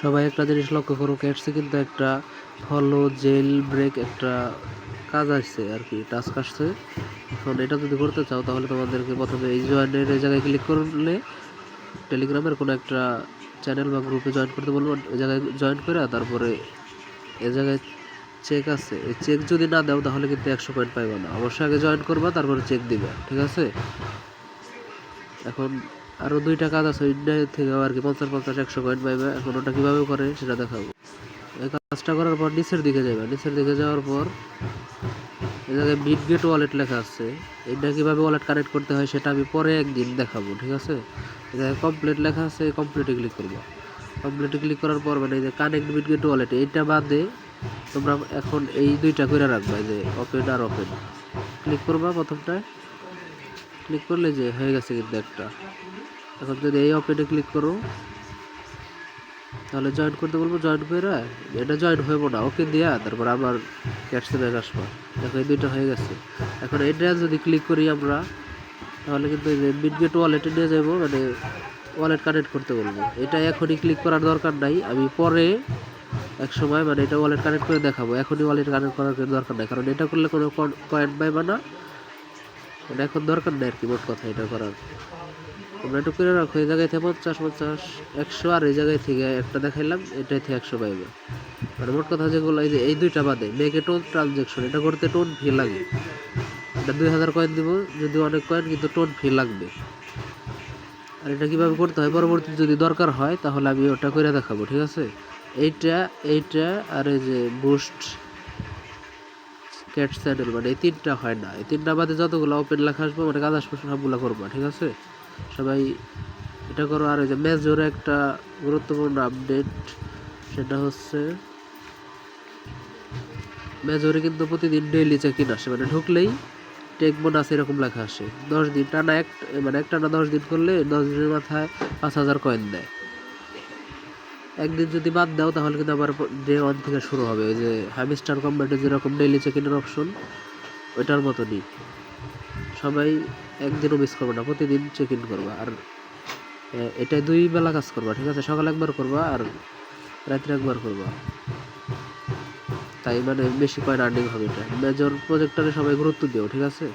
সবাই একটা জিনিস লক্ষ্য করো ক্যাটসে কিন্তু একটা ফলো জেল ব্রেক একটা কাজ আসছে আর কি টাস্ক আসছে। এখন এটা যদি করতে চাও তাহলে তোমাদেরকে প্রথমে এই জয়েনের এই জায়গায় ক্লিক করলে টেলিগ্রামের কোনো একটা চ্যানেল বা গ্রুপে জয়েন করতে বলব, ওই জায়গায় জয়েন করে তারপরে এ জায়গায় চেক আছে। এই চেক যদি না দাও তাহলে কিন্তু একশো পয়েন্ট পাইবে না। অবশ্যই আগে জয়েন করবা, তারপরে চেক দিবা, ঠিক আছে? এখন আরও দুইটা কাজ আছে ওইটা থেকেও আর কি পঞ্চাশ পঞ্চাশ একশো পয়েন্ট পাইবে। এখন ওটা কীভাবে করে সেটা দেখাবো। এই কাজটা করার পর নিচের দিকে যাবে নিচের দিকে যাওয়ার পর এই জায়গায় বিট গেট ওয়ালেট লেখা আছে। এটা কীভাবে ওয়ালেট কানেক্ট করতে হয় সেটা আমি পরে একদিন দেখাবো, ঠিক আছে? জায়গায় কমপ্লিট লেখা আছে কমপ্লিটে ক্লিক করব। কমপ্লিটে ক্লিক করার পর মানে এই যে কানেক্ট বিট গেট ওয়ালেট এইটা বাদে তোমরা এখন এই দুইটা করে রাখবা যে ওপেন আর ওপেন ক্লিক করবা প্রথমটায়। ক্লিক করলে যে হয়ে গেছে কিন্তু একটা এখন যদি এই ওপেনে ক্লিক করো, তাহলে জয়েন করতে বলব জয়েন করে এটা জয়েন হইব না ওকে দিয়া, তারপর আবার ক্যাটসে ব্যাগ আসব। দেখো এই দুইটা হয়ে গেছে। এখন এটা যদি ক্লিক করি আমরা, তাহলে কিন্তু এই যে বিটগেট ওয়ালেটে নিয়ে যাব মানে ওয়ালেট কানেক্ট করতে বলব। এটা এখনই ক্লিক করার দরকার নাই, আমি পরে এক সময় মানে এটা ওয়ালেট কানেক্ট করে দেখাবো। এখনই ওয়ালেট কানেক্ট করার দরকার নাই, কারণ এটা করলে কোনো কয়েন পাইবা না। মানে এখন দরকার নেই আর কি, মোট কথা এটা করার। তোমরা একটু করে রাখো, এই জায়গায় থেকে পঞ্চাশ পঞ্চাশ, একশো, আর এই জায়গায় থেকে একটা দেখাইলাম, এটাই থেকে একশো পাইবে। মানে মোট কথা যেগুলো, এই যে এই দুইটা বাদে মেকে টোন ট্রানজেকশন এটা করতে টোন ফি লাগে। এটা দুই হাজার কয়েন দিব, যদি অনেক কয়েন কিন্তু টোন ফি লাগবে। আর এটা কীভাবে করতে হয়, পরবর্তী যদি দরকার হয়, তাহলে আমি ওটা করে দেখাবো, ঠিক আছে? এইটা এইটা, আর এই যে বুস্ট ক্যাট স্যান্ডেল মানে এই তিনটা হয় না। এই তিনটা বাদে যতগুলো ওপেন লেখা আসব মানে কাজ আসবে, সবগুলো করবা, ঠিক আছে? সবাই এটা করো। আর ওই যে মেজর একটা গুরুত্বপূর্ণ আপডেট সেটা হচ্ছে মেজরে কিন্তু প্রতিদিন ডেইলি চেক আসে মানে ঢুকলেই টেক বোনাস এরকম লেখা আসে। দশ দিন, টানা এক মানে এক টানা দশ দিন করলে দশ দিনের মাথায় পাঁচ হাজার কয়েন দেয়। একদিন যদি বাদ দাও, তাহলে কিন্তু আবার ডে ওয়ান থেকে শুরু হবে। ওই যে হ্যামিস্টার কম্বাটে যেরকম ডেইলি চেক ইনের অপশন ওইটার মতনই। সবাই একদিনও মিস করবে না, প্রতিদিন চেক ইন করবা। আর এটাই দুই বেলা কাজ করবা, ঠিক আছে? সকালে একবার করবা আর রাত্রে একবার করবা। তাই মানে বেশি কয়েন আর্নিং হবে এটা। মেজর প্রজেক্টরে সবাই গুরুত্ব দিও, ঠিক আছে?